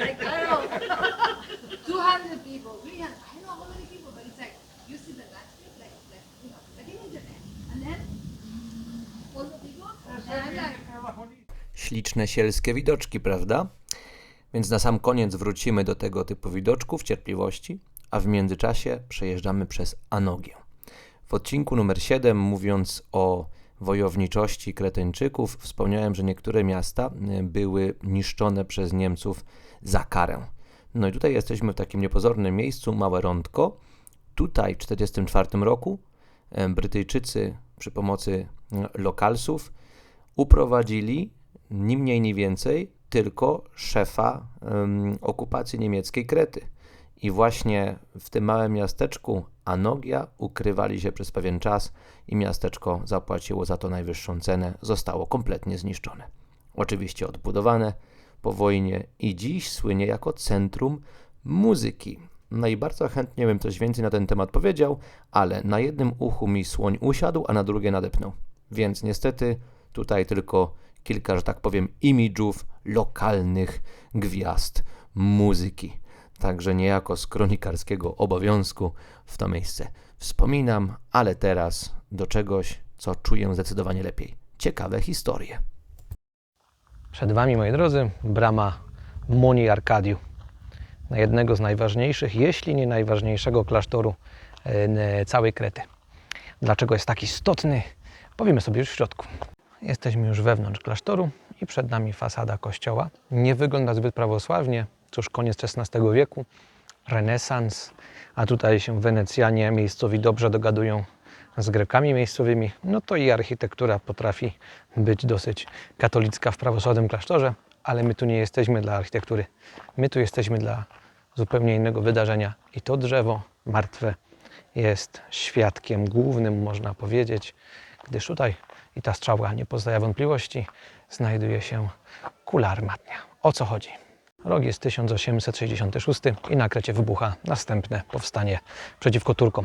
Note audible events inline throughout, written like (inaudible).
like, I don't know, 200 people, 300, I don't know how many people, but it's like, you see the landscape, like, like, you know, like in internet. And then, all the people, and I'm like, Śliczne sielskie widoczki, prawda? Więc na sam koniec wrócimy do tego typu widoczków cierpliwości, a w międzyczasie przejeżdżamy przez Anogię. W odcinku numer 7, mówiąc o wojowniczości Kreteńczyków, wspomniałem, że niektóre miasta y, były niszczone przez Niemców za karę. No i tutaj jesteśmy w takim niepozornym miejscu, Małe Rądko. Tutaj w 1944 roku e, Brytyjczycy przy pomocy mm, lokalsów uprowadzili ni mniej, ni więcej tylko szefa em, okupacji niemieckiej Krety. I właśnie w tym małym miasteczku Anogia ukrywali się przez pewien czas i miasteczko zapłaciło za to najwyższą cenę, zostało kompletnie zniszczone. Oczywiście odbudowane po wojnie i dziś słynie jako centrum muzyki. No i bardzo chętnie bym coś więcej na ten temat powiedział, ale na jednym uchu mi słoń usiadł, a na drugie nadepnął. Więc niestety tutaj tylko kilka, że tak powiem, imidżów lokalnych gwiazd muzyki. Także niejako z kronikarskiego obowiązku w to miejsce wspominam, ale teraz do czegoś, co czuję zdecydowanie lepiej. Ciekawe historie. Przed Wami, moi drodzy, brama Muni Arkadiu, na jednego z najważniejszych, jeśli nie najważniejszego klasztoru całej Krety. Dlaczego jest tak istotny? Powiemy sobie już w środku. Jesteśmy już wewnątrz klasztoru i przed nami fasada kościoła. Nie wygląda zbyt prawosławnie, cóż koniec XVI wieku, renesans, a tutaj się Wenecjanie miejscowi dobrze dogadują z Grekami miejscowymi, no to i architektura potrafi być dosyć katolicka w prawosławnym klasztorze, ale my tu nie jesteśmy dla architektury. My tu jesteśmy dla zupełnie innego wydarzenia i to drzewo martwe jest świadkiem głównym, można powiedzieć, gdyż tutaj i ta strzała nie pozostaje wątpliwości, znajduje się kula armatnia. O co chodzi? Rok jest 1866 i na Krecie wybucha następne powstanie przeciwko Turkom.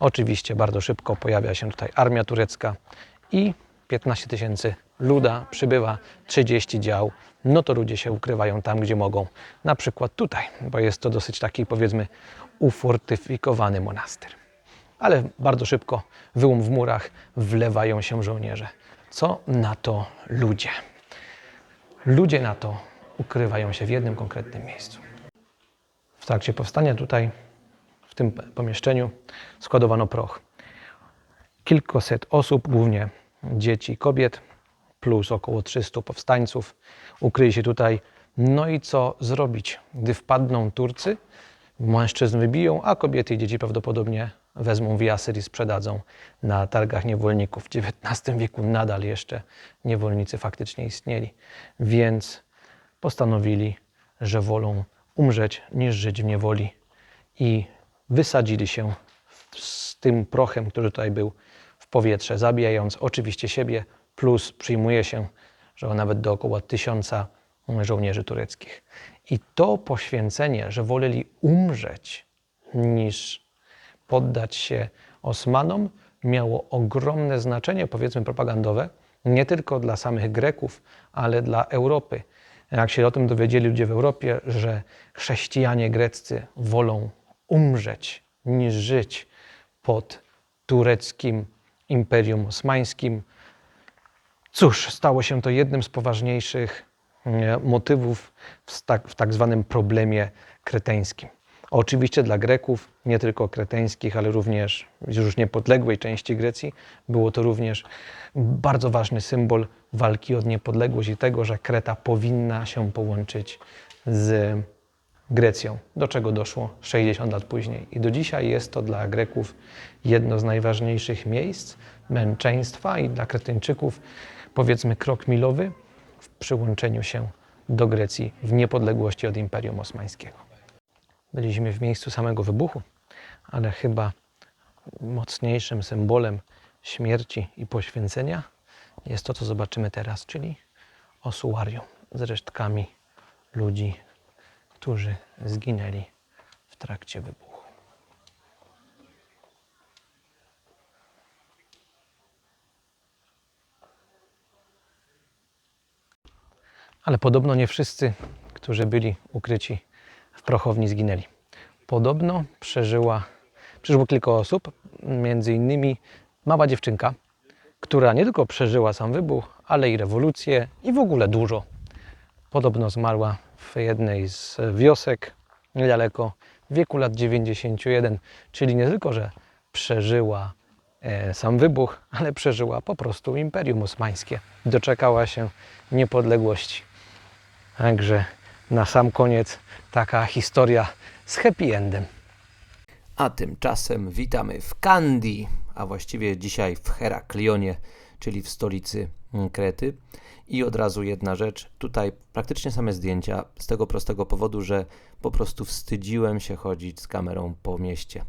Oczywiście bardzo szybko pojawia się tutaj armia turecka i 15 tysięcy luda przybywa, 30 dział. No to ludzie się ukrywają tam, gdzie mogą. Na przykład tutaj, bo jest to dosyć taki powiedzmy ufortyfikowany monastyr. Ale bardzo szybko wyłom w murach wlewają się żołnierze. Co na to ludzie? Ludzie na to ukrywają się w jednym konkretnym miejscu. W trakcie powstania tutaj, tym pomieszczeniu, składowano proch. Kilkaset osób, głównie dzieci i kobiet, plus około 300 powstańców, ukryli się tutaj. No i co zrobić, gdy wpadną Turcy? Mężczyzn wybiją, a kobiety i dzieci prawdopodobnie wezmą w Asyrii i sprzedadzą na targach niewolników. W XIX wieku nadal jeszcze niewolnicy faktycznie istnieli, więc postanowili, że wolą umrzeć niż żyć w niewoli i wysadzili się z tym prochem, który tutaj był w powietrze, zabijając oczywiście siebie, plus przyjmuje się, że nawet do około tysiąca żołnierzy tureckich. I to poświęcenie, że woleli umrzeć niż poddać się Osmanom, miało ogromne znaczenie, powiedzmy, propagandowe, nie tylko dla samych Greków, ale dla Europy. Jak się o tym dowiedzieli ludzie w Europie, że chrześcijanie greccy wolą umrzeć niż żyć pod tureckim imperium osmańskim, cóż, stało się to jednym z poważniejszych e, motywów w tak, w tak zwanym problemie kreteńskim. Oczywiście dla Greków, nie tylko kreteńskich, ale również już niepodległej części Grecji, było to również bardzo ważny symbol walki o niepodległość i tego, że Kreta powinna się połączyć z Grecją, do czego doszło 60 lat później. I do dzisiaj jest to dla Greków jedno z najważniejszych miejsc męczeństwa i dla Kretyńczyków powiedzmy krok milowy w przyłączeniu się do Grecji w niepodległości od Imperium Osmańskiego. Byliśmy w miejscu samego wybuchu, ale chyba mocniejszym symbolem śmierci i poświęcenia jest to, co zobaczymy teraz, czyli osuarium z resztkami ludzi, którzy zginęli w trakcie wybuchu. Ale podobno nie wszyscy, którzy byli ukryci w prochowni, zginęli. Podobno przeżyła, przeżyło kilka osób, między innymi mała dziewczynka, która nie tylko przeżyła sam wybuch, ale i rewolucję i w ogóle dużo. Podobno zmarła w jednej z wiosek niedaleko w wieku lat 91, czyli nie tylko, że przeżyła e, sam wybuch, ale przeżyła po prostu Imperium Osmańskie. Doczekała się niepodległości. Także na sam koniec taka historia z happy endem. A tymczasem witamy w Kandy, a właściwie dzisiaj w Heraklionie, czyli w stolicy mm, Krety. I od razu jedna rzecz, tutaj praktycznie same zdjęcia, z tego prostego powodu, że po prostu wstydziłem się chodzić z kamerą po mieście.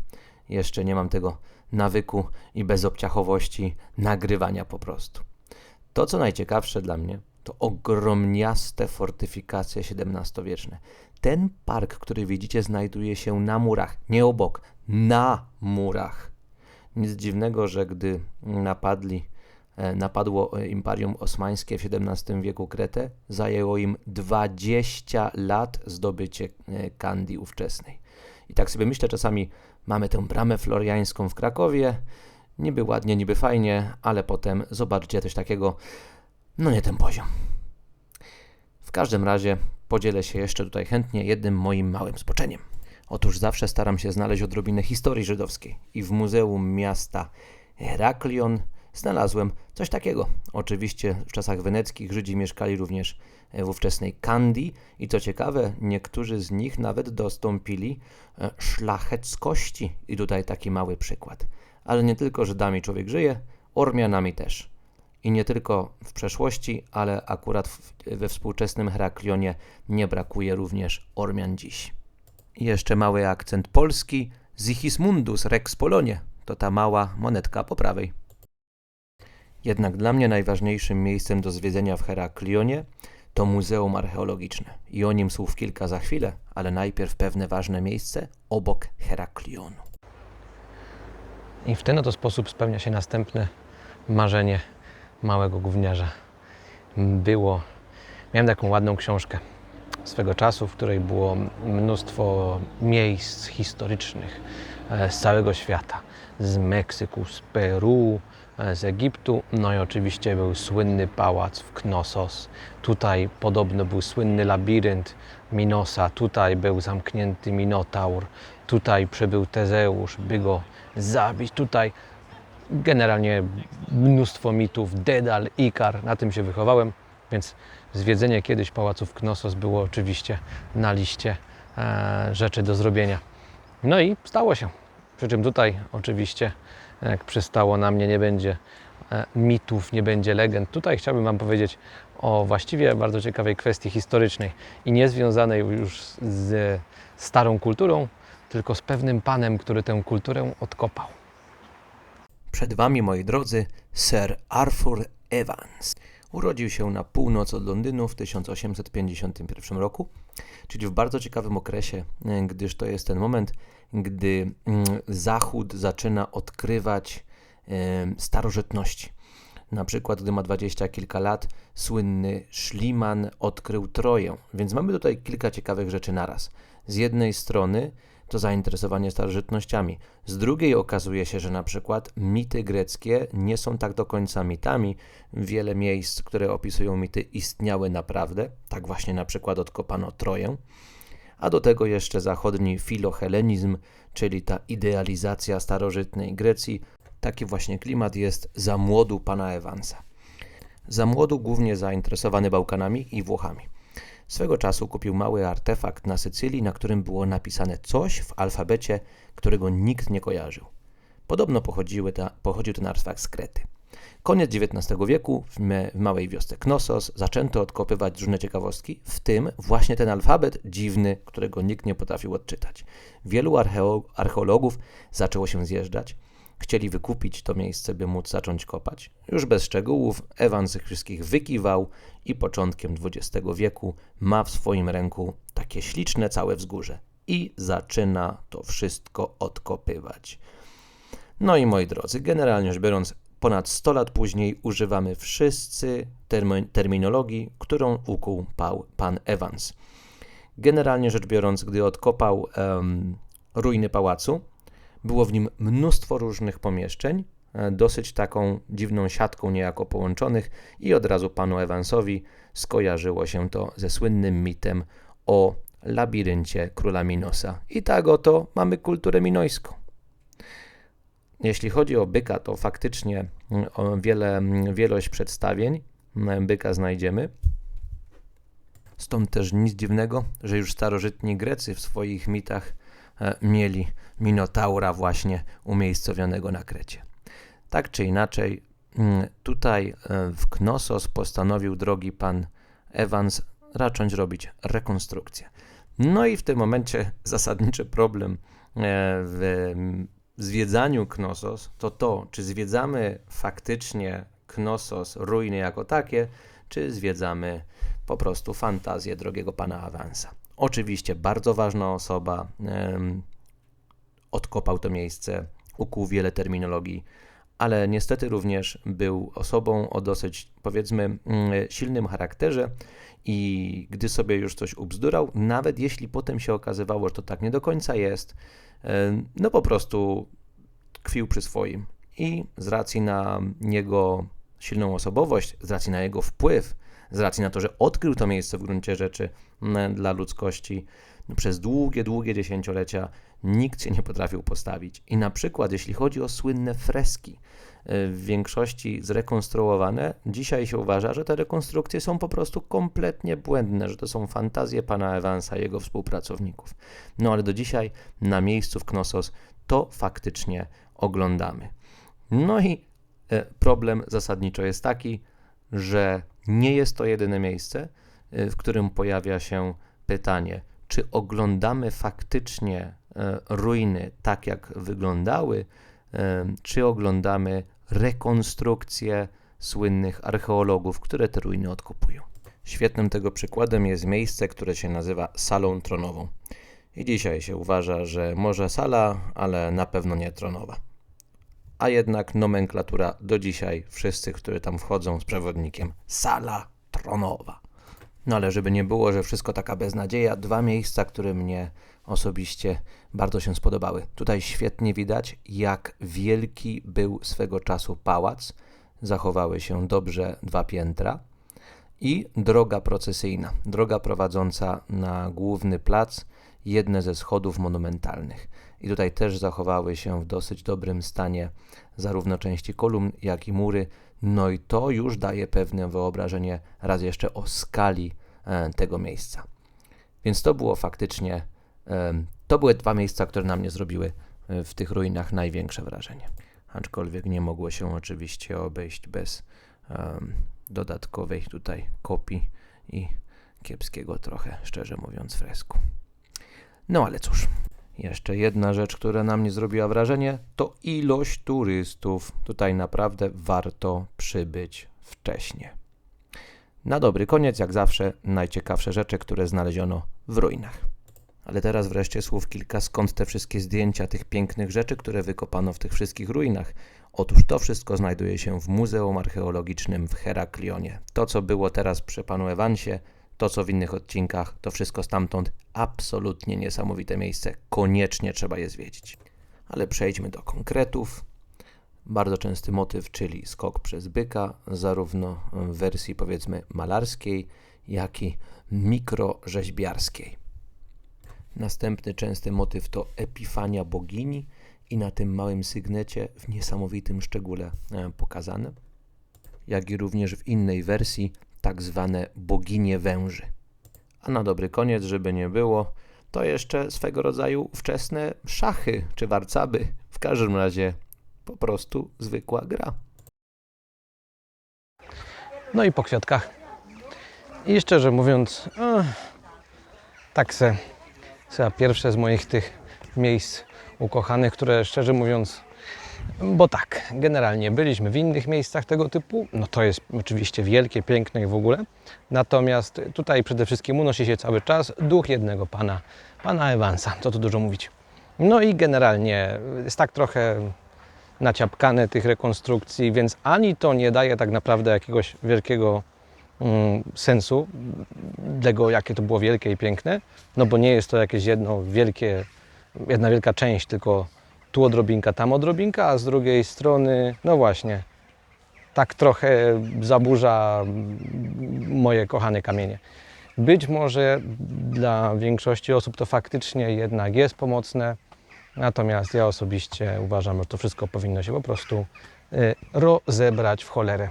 Jeszcze nie mam tego nawyku i bezobciachowości nagrywania po prostu. To, co najciekawsze dla mnie, to ogromniaste fortyfikacje XVII-wieczne. Ten park, który widzicie, znajduje się na murach, nie obok, na murach. Nic dziwnego, że gdy napadli, e, napadło e, Imperium Osmańskie w XVII wieku Kretę, zajęło im 20 lat zdobycie e, Kandii ówczesnej. I tak sobie myślę czasami, mamy tę bramę floriańską w Krakowie, niby ładnie, niby fajnie, ale potem zobaczycie coś takiego, no nie ten poziom. W każdym razie podzielę się jeszcze tutaj chętnie jednym moim małym spoczeniem. Otóż zawsze staram się znaleźć odrobinę historii żydowskiej i w Muzeum Miasta Heraklion znalazłem coś takiego. Oczywiście w czasach weneckich Żydzi mieszkali również w ówczesnej Kandii i co ciekawe, niektórzy z nich nawet dostąpili e, szlacheckości. I tutaj taki mały przykład. Ale nie tylko Żydami człowiek żyje, Ormianami też. I nie tylko w przeszłości, ale akurat we współczesnym Heraklionie nie brakuje również Ormian dziś. Jeszcze mały akcent polski. Zichismundus Rex Polonie to ta mała monetka po prawej. Jednak dla mnie najważniejszym miejscem do zwiedzenia w Heraklionie to Muzeum Archeologiczne. I o nim słów kilka za chwilę, ale najpierw pewne ważne miejsce obok Heraklionu. I w ten oto sposób spełnia się następne marzenie małego gówniarza. Było, miałem taką ładną książkę swego czasu, w której było mnóstwo miejsc historycznych e, z całego świata. Z Meksyku, z Peru, e, z Egiptu. No i oczywiście był słynny pałac w Knossos. Tutaj podobno był słynny labirynt Minosa. Tutaj był zamknięty Minotaur. Tutaj przybył Tezeusz, by go zabić. Tutaj generalnie mnóstwo mitów, Dedal, Ikar, na tym się wychowałem, więc zwiedzenie kiedyś pałaców Knossos było oczywiście na liście e, rzeczy do zrobienia. No i stało się. Przy czym tutaj oczywiście, jak przystało na mnie, nie będzie e, mitów, nie będzie legend. Tutaj chciałbym Wam powiedzieć o właściwie bardzo ciekawej kwestii historycznej i nie związanej już z starą kulturą, tylko z pewnym panem, który tę kulturę odkopał. Przed Wami, moi drodzy, Sir Arthur Evans. Urodził się na północ od Londynu w 1851 roku, czyli w bardzo ciekawym okresie, e, gdyż to jest ten moment, gdy mm, Zachód zaczyna odkrywać e, starożytności. Na przykład, gdy ma dwadzieścia kilka lat, słynny Schliemann odkrył Troję. Więc mamy tutaj kilka ciekawych rzeczy naraz. Z jednej strony to zainteresowanie starożytnościami. Z drugiej okazuje się, że na przykład mity greckie nie są tak do końca mitami. Wiele miejsc, które opisują mity, istniały naprawdę. Tak właśnie na przykład odkopano Troję. A do tego jeszcze zachodni filohelenizm, czyli ta idealizacja starożytnej Grecji. Taki właśnie klimat jest za młodu pana Evansa. Za młodu głównie zainteresowany Bałkanami i Włochami. Swego czasu kupił mały artefakt na Sycylii, na którym było napisane coś w alfabecie, którego nikt nie kojarzył. Podobno ta, pochodził ten artefakt z Krety. Koniec XIX wieku w, me, w małej wiosce Knossos zaczęto odkopywać różne ciekawostki, w tym właśnie ten alfabet dziwny, którego nikt nie potrafił odczytać. Wielu archeologów zaczęło się zjeżdżać, Chcieli wykupić to miejsce, by móc zacząć kopać. Już bez szczegółów, Evans ich wszystkich wykiwał i początkiem XX wieku ma w swoim ręku takie śliczne całe wzgórze i zaczyna to wszystko odkopywać. No i moi drodzy, generalnie rzecz biorąc, ponad 100 lat później używamy wszyscy termi terminologii, którą ukuł pan Evans. Generalnie rzecz biorąc, gdy odkopał em, ruiny pałacu, było w nim mnóstwo różnych pomieszczeń, e, dosyć taką dziwną siatką niejako połączonych i od razu panu Evansowi skojarzyło się to ze słynnym mitem o labiryncie króla Minosa. I tak oto mamy kulturę minojską. Jeśli chodzi o byka, to faktycznie mm, wiele, mm, wielość przedstawień mm, byka znajdziemy. Stąd też nic dziwnego, że już starożytni Grecy w swoich mitach mieli Minotaura właśnie umiejscowionego na Krecie. Tak czy inaczej, mm, tutaj e, w Knossos postanowił drogi pan Evans zacząć robić rekonstrukcję. No i w tym momencie (laughs) zasadniczy problem e, w zwiedzaniu Knossos to to, czy zwiedzamy faktycznie Knossos, ruiny jako takie, czy zwiedzamy po prostu fantazję drogiego pana Avansa. Oczywiście bardzo ważna osoba, odkopał to miejsce, ukuł wiele terminologii, ale niestety również był osobą o dosyć, powiedzmy, mm, silnym charakterze i gdy sobie już coś ubzdurał, nawet jeśli potem się okazywało, że to tak nie do końca jest, no po prostu tkwił przy swoim. I z racji na jego silną osobowość, z racji na jego wpływ, z racji na to, że odkrył to miejsce w gruncie rzeczy dla ludzkości, no przez długie, długie dziesięciolecia nikt się nie potrafił postawić. I na przykład, jeśli chodzi o słynne freski, y, w większości zrekonstruowane, dzisiaj się uważa, że te rekonstrukcje są po prostu kompletnie błędne, że to są fantazje pana Evansa i jego współpracowników. No ale do dzisiaj na miejscu w Knossos to faktycznie oglądamy. No i e, problem zasadniczo jest taki, że nie jest to jedyne miejsce, e, w którym pojawia się pytanie, czy oglądamy faktycznie e, ruiny tak, jak wyglądały, e, czy oglądamy rekonstrukcję słynnych archeologów, które te ruiny odkopują. Świetnym tego przykładem jest miejsce, które się nazywa Salą Tronową. I dzisiaj się uważa, że może sala, ale na pewno nie tronowa. A jednak nomenklatura do dzisiaj, wszyscy, którzy tam wchodzą z przewodnikiem, sala tronowa. No ale żeby nie było, że wszystko taka beznadzieja, dwa miejsca, które mnie osobiście bardzo się spodobały. Tutaj świetnie widać, jak wielki był swego czasu pałac. Zachowały się dobrze dwa piętra. I droga procesyjna, droga prowadząca na główny plac, jedne ze schodów monumentalnych. I tutaj też zachowały się w dosyć dobrym stanie zarówno części kolumn, jak i mury. No i to już daje pewne wyobrażenie raz jeszcze o skali e, tego miejsca. Więc to było faktycznie, em, to były dwa miejsca, które na mnie zrobiły e, w tych ruinach największe wrażenie. Aczkolwiek nie mogło się oczywiście obejść bez dodatkowej tutaj kopii i kiepskiego trochę, szczerze mówiąc, fresku. No ale cóż, jeszcze jedna rzecz, która na mnie zrobiła wrażenie, to ilość turystów. Tutaj naprawdę warto przybyć wcześnie. Na dobry koniec, jak zawsze, najciekawsze rzeczy, które znaleziono w ruinach. Ale teraz wreszcie słów kilka, skąd te wszystkie zdjęcia tych pięknych rzeczy, które wykopano w tych wszystkich ruinach. Otóż to wszystko znajduje się w Muzeum Archeologicznym w Heraklionie. To, co było teraz przy panu Evansie, to, co w innych odcinkach, to wszystko stamtąd absolutnie niesamowite miejsce. Koniecznie trzeba je zwiedzić. Ale przejdźmy do konkretów. Bardzo częsty motyw, czyli skok przez byka, zarówno w wersji powiedzmy malarskiej, jak i mikrorzeźbiarskiej. Następny częsty motyw to Epifania bogini i na tym małym sygnecie w niesamowitym szczególe e, pokazane, jak i również w innej wersji tak zwane boginie węży. A na dobry koniec, żeby nie było, to jeszcze swego rodzaju wczesne szachy czy warcaby. W każdym razie po prostu zwykła gra. No i po kwiatkach. I szczerze mówiąc, eh, tak se, se pierwsze z moich tych miejsc ukochanych, które szczerze mówiąc, bo tak, generalnie byliśmy w innych miejscach tego typu, no to jest oczywiście wielkie, piękne i w ogóle, natomiast tutaj przede wszystkim unosi się cały czas duch jednego pana, pana Evansa, co tu dużo mówić. No i generalnie jest tak trochę naciapkane tych rekonstrukcji, więc ani to nie daje tak naprawdę jakiegoś wielkiego mm, sensu tego, jakie to było wielkie i piękne, no bo nie jest to jakieś jedno wielkie, jedna wielka część, tylko tu odrobinka, tam odrobinka, a z drugiej strony, no właśnie, tak trochę zaburza moje kochane kamienie. Być może dla większości osób to faktycznie jednak jest pomocne, natomiast ja osobiście uważam, że to wszystko powinno się po prostu y, rozebrać w cholerę.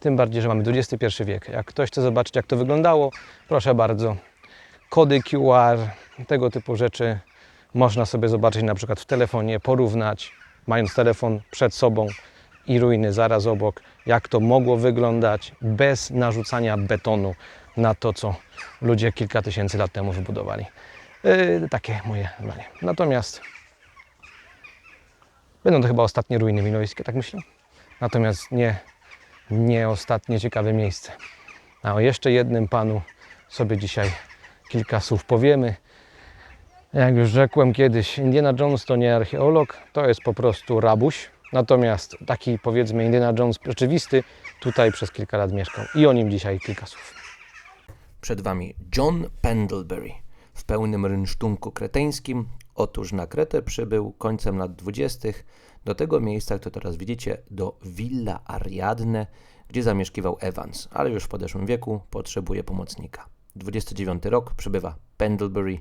Tym bardziej, że mamy XXI wiek. Jak ktoś chce zobaczyć, jak to wyglądało, proszę bardzo. Kody QR, tego typu rzeczy można sobie zobaczyć na przykład w telefonie, porównać, mając telefon przed sobą i ruiny zaraz obok, jak to mogło wyglądać bez narzucania betonu na to, co ludzie kilka tysięcy lat temu wybudowali. Yy, takie moje zdanie. Natomiast będą to chyba ostatnie ruiny minojskie, tak myślę. Natomiast nie, nie ostatnie ciekawe miejsce. A o jeszcze jednym panu sobie dzisiaj kilka słów powiemy. Jak już rzekłem kiedyś, Indiana Jones to nie archeolog, to jest po prostu rabuś. Natomiast taki powiedzmy Indiana Jones rzeczywisty tutaj przez kilka lat mieszkał. I o nim dzisiaj kilka słów. Przed Wami John Pendlebury w pełnym rynsztunku kreteńskim. Otóż na Kretę przybył końcem lat 20. do tego miejsca, które teraz widzicie, do Villa Ariadne, gdzie zamieszkiwał Evans, ale już w podeszłym wieku potrzebuje pomocnika. 29 rok przybywa Pendlebury,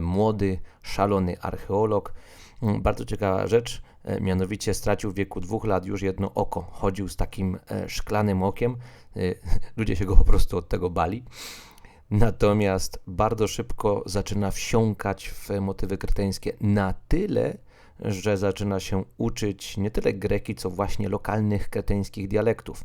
młody, szalony archeolog. Mm, Bardzo ciekawa rzecz, e, mianowicie stracił w wieku dwóch lat już jedno oko. Chodził z takim e, szklanym okiem. E, (laughs) Ludzie się go po prostu od tego bali. Natomiast bardzo szybko zaczyna wsiąkać w motywy kreteńskie na tyle, że zaczyna się uczyć nie tyle greki, co właśnie lokalnych kreteńskich dialektów.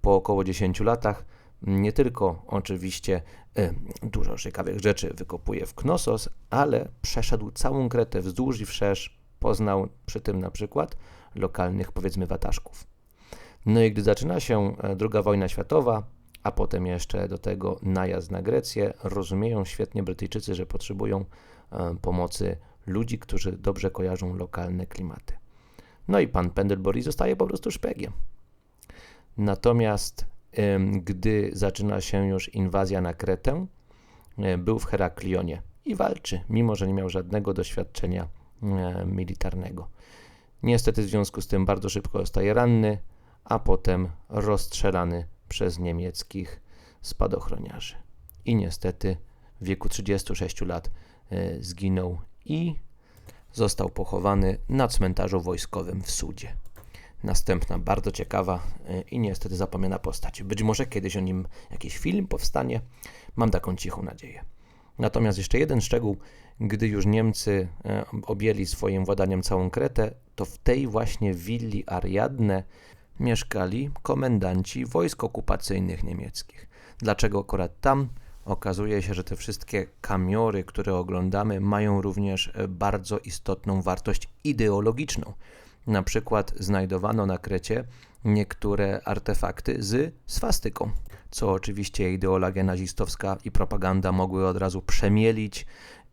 Po około 10 latach nie tylko oczywiście e, dużo ciekawych rzeczy wykopuje w Knossos, ale przeszedł całą Kretę wzdłuż i wszerz, poznał przy tym na przykład lokalnych powiedzmy wataszków. No i gdy zaczyna się e, II wojna światowa, a potem jeszcze do tego najazd na Grecję, rozumieją świetnie Brytyjczycy, że potrzebują e, pomocy ludzi, którzy dobrze kojarzą lokalne klimaty. No i pan Pendlebury zostaje po prostu szpiegiem. Natomiast gdy zaczyna się już inwazja na Kretę, e, był w Heraklionie i walczy, mimo że nie miał żadnego doświadczenia e, militarnego. Niestety w związku z tym bardzo szybko zostaje ranny, a potem rozstrzelany przez niemieckich spadochroniarzy. I niestety w wieku 36 lat e, zginął i został pochowany na cmentarzu wojskowym w Sudzie. Następna bardzo ciekawa e, i niestety zapomniana postać. Być może kiedyś o nim jakiś film powstanie. Mam taką cichą nadzieję. Natomiast jeszcze jeden szczegół, gdy już Niemcy e, objęli swoim władaniem całą Kretę, to w tej właśnie willi Ariadne mieszkali komendanci wojsk okupacyjnych niemieckich. Dlaczego akurat tam? Okazuje się, że te wszystkie kamiory, które oglądamy, mają również e, bardzo istotną wartość ideologiczną. Na przykład znajdowano na Krecie niektóre artefakty z swastyką, co oczywiście ideologia nazistowska i propaganda mogły od razu przemielić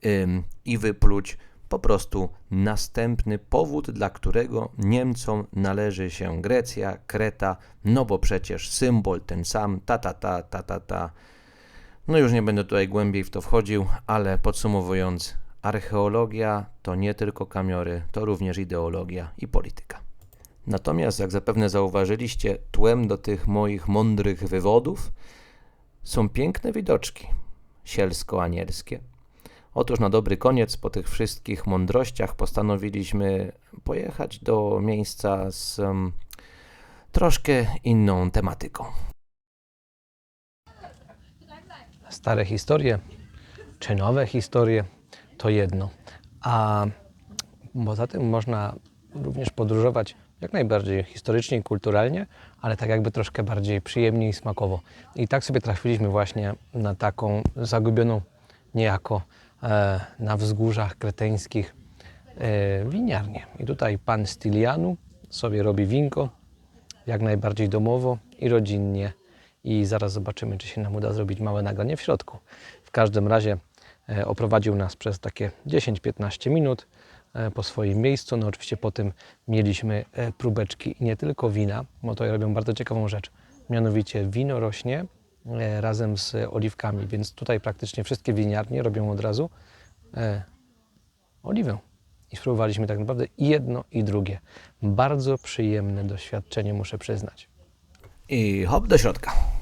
ym, i wypluć po prostu następny powód, dla którego Niemcom należy się Grecja, Kreta, no bo przecież symbol ten sam, ta ta ta ta ta ta. No już nie będę tutaj głębiej w to wchodził, ale podsumowując, archeologia to nie tylko kamiory, to również ideologia i polityka. Natomiast, jak zapewne zauważyliście, tłem do tych moich mądrych wywodów są piękne widoczki sielsko-anielskie. Otóż na dobry koniec, po tych wszystkich mądrościach, postanowiliśmy pojechać do miejsca z em, troszkę inną tematyką. stare historie, czy nowe historie, to jedno. A poza tym można również podróżować jak najbardziej historycznie i kulturalnie, ale tak jakby troszkę bardziej przyjemnie i smakowo. I tak sobie trafiliśmy właśnie na taką zagubioną niejako e, na wzgórzach kreteńskich e, winiarnię. I tutaj pan Stilianu sobie robi winko, jak najbardziej domowo i rodzinnie. I zaraz zobaczymy, czy się nam uda zrobić małe nagranie w środku. W każdym razie oprowadził nas przez takie 10-15 minut e, po swoim miejscu. No oczywiście po tym mieliśmy e, próbeczki nie tylko wina, bo to robią bardzo ciekawą rzecz. Mianowicie wino rośnie e, razem z oliwkami, więc tutaj praktycznie wszystkie winiarnie robią od razu e, oliwę. I spróbowaliśmy tak naprawdę jedno i drugie. Bardzo przyjemne doświadczenie, muszę przyznać. I hop do środka.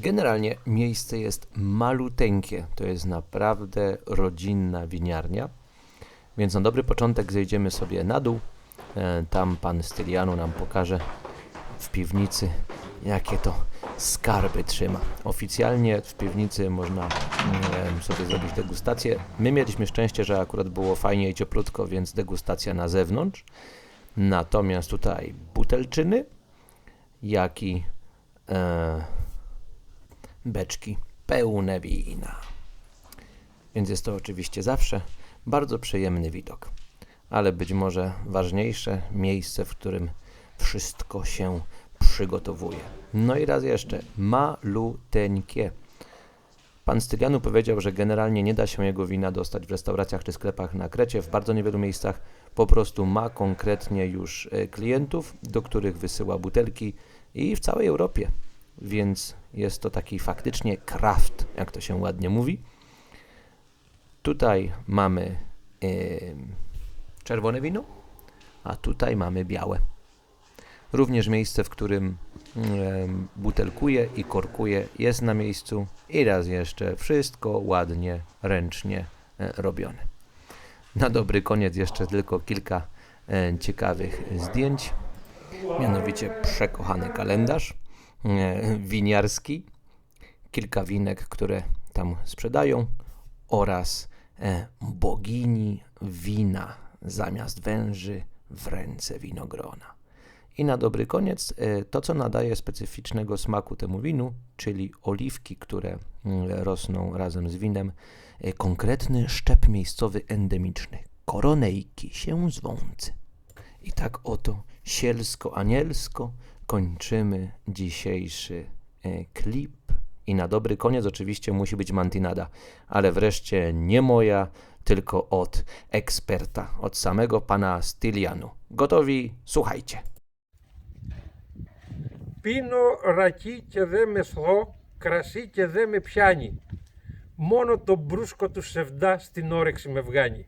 Generalnie miejsce jest maluteńkie. To jest naprawdę rodzinna winiarnia. Więc na dobry początek zejdziemy sobie na dół. E, Tam pan Stylianu nam pokaże w piwnicy, jakie to skarby trzyma. Oficjalnie w piwnicy można mm, sobie zrobić degustację. My mieliśmy szczęście, że akurat było fajnie i cieplutko, więc degustacja na zewnątrz. Natomiast tutaj butelczyny, jak i e, beczki pełne wina. Więc jest to oczywiście zawsze bardzo przyjemny widok, ale być może ważniejsze miejsce, w którym wszystko się przygotowuje. No i raz jeszcze, maluteńkie. Pan Stylianu powiedział, że generalnie nie da się jego wina dostać w restauracjach czy sklepach na Krecie, w bardzo niewielu miejscach po prostu ma konkretnie już e, klientów, do których wysyła butelki i w całej Europie. Więc jest to taki faktycznie kraft, jak to się ładnie mówi. Tutaj mamy em, czerwone wino, a tutaj mamy białe. Również miejsce, w którym butelkuje i korkuje jest na miejscu i raz jeszcze wszystko ładnie, ręcznie e, robione. Na dobry koniec jeszcze tylko kilka e, ciekawych zdjęć. Mianowicie przekochany kalendarz winiarski, kilka winek, które tam sprzedają oraz e, bogini wina zamiast węży w ręce winogrona. I na dobry koniec e, to, co nadaje specyficznego smaku temu winu, czyli oliwki, które mm, rosną razem z winem, e, konkretny szczep miejscowy endemiczny, koronejki się zwący. I tak oto sielsko-anielsko kończymy dzisiejszy e, klip. I na dobry koniec oczywiście musi być mantinada, ale wreszcie nie moja, tylko od eksperta, od samego pana Stylianu. Gotowi? Słuchajcie. Πίνω ρακί και δεν με θώ, κρασί και δεν με πιάνει. Μόνο το μπρούσκο του σεβδά στην όρεξη με βγάνει.